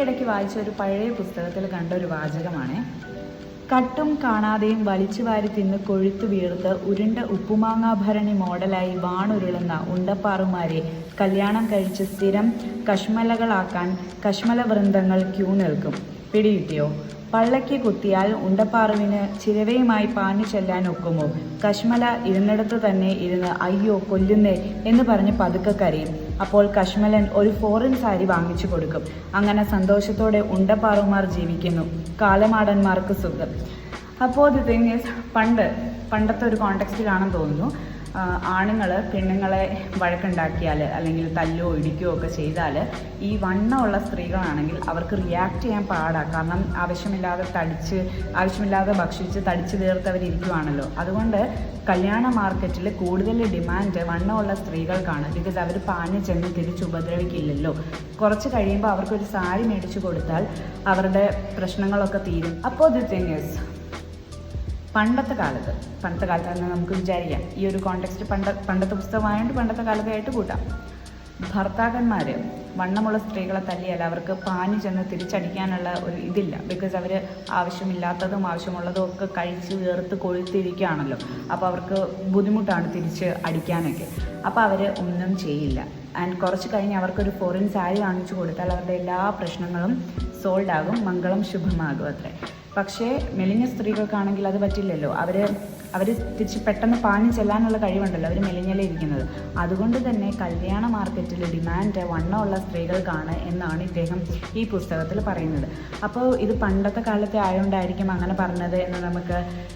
ഇടയ്ക്ക് വായിച്ച ഒരു പഴയ പുസ്തകത്തിൽ കണ്ട ഒരു വാചകമാണ്. കട്ടും കാണാതെയും വലിച്ചു വാരി തിന്ന് കൊഴുത്തു വീർത്ത് ഉരുണ്ട ഉപ്പുമാങ്ങാഭരണി മോഡലായി വാണുരുളുന്ന ഉണ്ടപ്പാറുമാരെ കല്യാണം കഴിച്ച് സ്ഥിരം കശ്മലകളാക്കാൻ കശ്മല വൃന്ദങ്ങൾ ക്യൂ നിൽക്കും. പിടികിട്ടിയോ? പള്ളയ്ക്ക് കുത്തിയാൽ ഉണ്ടപ്പാറുവിന് ചിരവയുമായി പാഞ്ഞു ചെല്ലാൻ ഒക്കുമോ? കശ്മല ഇരുന്നിടത്ത് തന്നെ ഇരുന്ന് അയ്യോ കൊല്ലുന്നേ എന്ന് പറഞ്ഞ് പതുക്കെ കരയും. അപ്പോൾ കശ്മലൻ ഒരു ഫോറിൻ സാരി വാങ്ങിച്ചു കൊടുക്കും. അങ്ങനെ സന്തോഷത്തോടെ ഉണ്ടപ്പാറുമാർ ജീവിക്കുന്നു. കാലമാടന്മാർക്ക് സുഖം. അപ്പോൾ ദി തിങ് പണ്ട് പണ്ടത്തെ ഒരു കോണ്ടെക്സ്റ്റിലാണെന്ന് തോന്നുന്നു. ആണുങ്ങൾ പെണ്ണുങ്ങളെ വഴക്കുണ്ടാക്കിയാൽ അല്ലെങ്കിൽ തല്ലോ ഇടിക്കുകയോ ഒക്കെ ചെയ്താൽ ഈ വണ്ണമുള്ള സ്ത്രീകളാണെങ്കിൽ അവർക്ക് റിയാക്ട് ചെയ്യാൻ പാടാണ് കാരണം ആവശ്യമില്ലാതെ തടിച്ച് ആവശ്യമില്ലാതെ ഭക്ഷിച്ച് തടിച്ച് തീർത്തവരിയ്ക്കുവാണല്ലോ അതുകൊണ്ട് കല്യാണ മാർക്കറ്റിൽ കൂടുതൽ ഡിമാൻഡ് വണ്ണമുള്ള സ്ത്രീകൾക്കാണ്. ബിക്കോസ് അവർ പാഞ്ഞ് ചെന്ന് തിരിച്ച് ഉപദ്രവിക്കില്ലല്ലോ. കുറച്ച് കഴിയുമ്പോൾ അവർക്കൊരു സാരി മേടിച്ചു കൊടുത്താൽ അവരുടെ പ്രശ്നങ്ങളൊക്കെ തീരും. അപ്പോൾ ദി തിങ് ഈസ് പണ്ടത്തെ കാലത്ത് പണ്ടത്തെ കാലത്ത് നമുക്ക് വിചാരിക്കാം. ഈ ഒരു കോണ്ടെക്സ്റ്റ് പണ്ട പണ്ടത്തെ പുസ്തകമായതുകൊണ്ട് പണ്ടത്തെ കാലത്തായിട്ട് കൂട്ടാം. ഭർത്താക്കന്മാർ വണ്ണമുള്ള സ്ത്രീകളെ തല്ലിയാൽ അവർക്ക് പാഞ്ഞു ചെന്ന് തിരിച്ചടിക്കാനുള്ള ഒരു ഇതില്ല. ബിക്കോസ് അവർ ആവശ്യമില്ലാത്തതും ആവശ്യമുള്ളതും ഒക്കെ കഴിച്ച് വേർത്ത് കൊഴുത്തിരിക്കുകയാണല്ലോ അപ്പോൾ അവർക്ക് ബുദ്ധിമുട്ടാണ് തിരിച്ച് അടിക്കാനൊക്കെ. അപ്പോൾ അവർ ഒന്നും ചെയ്യില്ല. ആൻഡ് കുറച്ച് കഴിഞ്ഞ് അവർക്കൊരു ഫോറിൻ സാരി വാങ്ങിച്ചു കൊടുത്താൽ അവരുടെ എല്ലാ പ്രശ്നങ്ങളും സോൾഡ് ആകും. മംഗളം ശുഭമാകും അത്രേ. പക്ഷേ മെലിഞ്ഞ സ്ത്രീകൾക്കാണെങ്കിൽ അത് പറ്റില്ലല്ലോ. അവർ അവർ തിരിച്ച് പെട്ടെന്ന് പാഞ്ഞു ചെല്ലാനുള്ള കഴിവുണ്ടല്ലോ. അവർ മെലിഞ്ഞലേ ഇരിക്കുന്നത്. അതുകൊണ്ട് തന്നെ കല്യാണ മാർക്കറ്റിൽ ഡിമാൻഡ് വണ്ണമുള്ള സ്ത്രീകൾക്കാണ് എന്നാണ് ഇദ്ദേഹം ഈ പുസ്തകത്തിൽ പറയുന്നത്. അപ്പോൾ ഇത് പണ്ടത്തെ കാലത്തെ ആയതുകൊണ്ടായിരിക്കും അങ്ങനെ പറഞ്ഞത് എന്ന് നമുക്ക്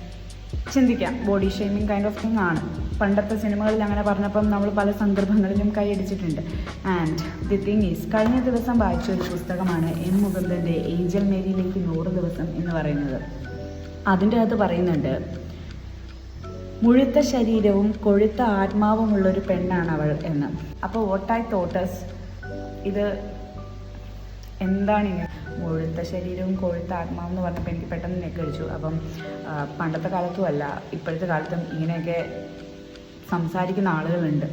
ചിന്തിക്കാം. Body shaming kind of thing ആണ്. പണ്ടത്തെ സിനിമകളിൽ അങ്ങനെ പറഞ്ഞപ്പം നമ്മൾ പല സന്ദർഭങ്ങളിലും കൈയടിച്ചിട്ടുണ്ട് ആൻഡ് ദി തിങ് ഈസ് കഴിഞ്ഞ ദിവസം വായിച്ച ഒരു പുസ്തകമാണ് എം മുകുന്ദന്റെ ഏഞ്ചൽ മേരിയിലേക്ക് നൂറ് ദിവസം എന്ന് പറയുന്നത്. അതിന്റെ അകത്ത് പറയുന്നുണ്ട് മുഴുത്ത ശരീരവും കൊഴുത്ത ആത്മാവുമുള്ള ഒരു പെണ്ണാണ് അവൾ എന്ന്. അപ്പോൾ വോട്ടായി തോട്ടസ് ഇത് എന്താണ് ഇങ്ങനെ? മുഴുത്ത ശരീരവും കൊഴുത്ത ആത്മാവും എന്ന് പറഞ്ഞപ്പോൾ എനിക്ക് പെട്ടെന്ന് നെക്കടിച്ചു അപ്പം പണ്ടത്തെ കാലത്തും അല്ല ഇപ്പോഴത്തെ കാലത്തും ഇങ്ങനെയൊക്കെ സംസാരിക്കുന്ന ആളുകളുണ്ട്.